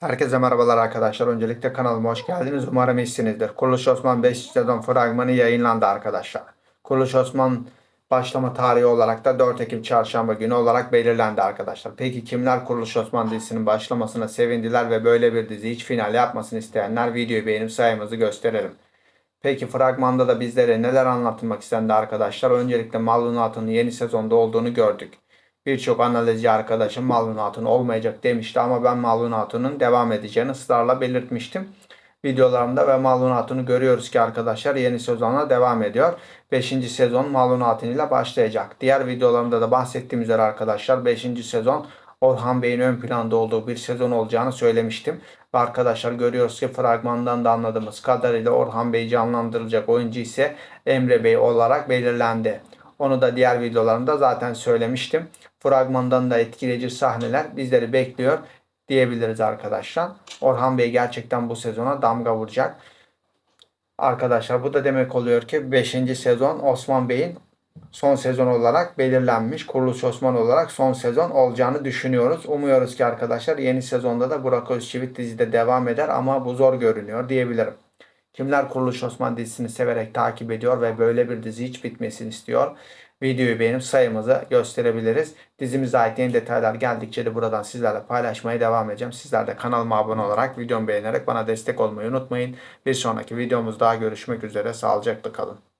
Herkese merhabalar arkadaşlar. Öncelikle kanalıma hoş geldiniz. Umarım iyisinizdir. Kuruluş Osman 5. sezon fragmanı yayınlandı arkadaşlar. Kuruluş Osman başlama tarihi olarak da 4 Ekim çarşamba günü olarak belirlendi arkadaşlar. Peki kimler Kuruluş Osman dizisinin başlamasına sevindiler ve böyle bir dizi hiç final yapmasını isteyenler videoyu beğenip sayımızı gösterelim. Peki fragmanda da bizlere neler anlatılmak istendi arkadaşlar? Öncelikle Malunat'ın yeni sezonda olduğunu gördük. Birçok analizci arkadaşım Malunat'ın olmayacak demişti ama ben Malunat'ın devam edeceğini ısrarla belirtmiştim. Videolarımda ve Malunat'ını görüyoruz ki arkadaşlar yeni sezonla devam ediyor. 5. sezon Malunat'ın ile başlayacak. Diğer videolarımda da bahsettiğim üzere arkadaşlar 5. sezon Orhan Bey'in ön planda olduğu bir sezon olacağını söylemiştim. Ve arkadaşlar görüyoruz ki fragmandan da anladığımız kadarıyla Orhan Bey canlandırılacak oyuncu ise Emre Bey olarak belirlendi. Onu da diğer videolarımda zaten söylemiştim. Fragmandan da etkileyici sahneler bizleri bekliyor diyebiliriz arkadaşlar. Orhan Bey gerçekten bu sezona damga vuracak. Arkadaşlar bu da demek oluyor ki 5. sezon Osman Bey'in son sezon olarak belirlenmiş. Kuruluş Osman olarak son sezon olacağını düşünüyoruz. Umuyoruz ki arkadaşlar yeni sezonda da Burak Özçivit dizide devam eder ama bu zor görünüyor diyebilirim. Kimler Kuruluş Osman dizisini severek takip ediyor ve böyle bir dizi hiç bitmesini istiyor? Videoyu beğenip sayımızı gösterebiliriz. Dizimize ait yeni detaylar geldikçe de buradan sizlerle paylaşmaya devam edeceğim. Sizler de kanalıma abone olarak videomu beğenerek bana destek olmayı unutmayın. Bir sonraki videomuzda görüşmek üzere. Sağlıcakla kalın.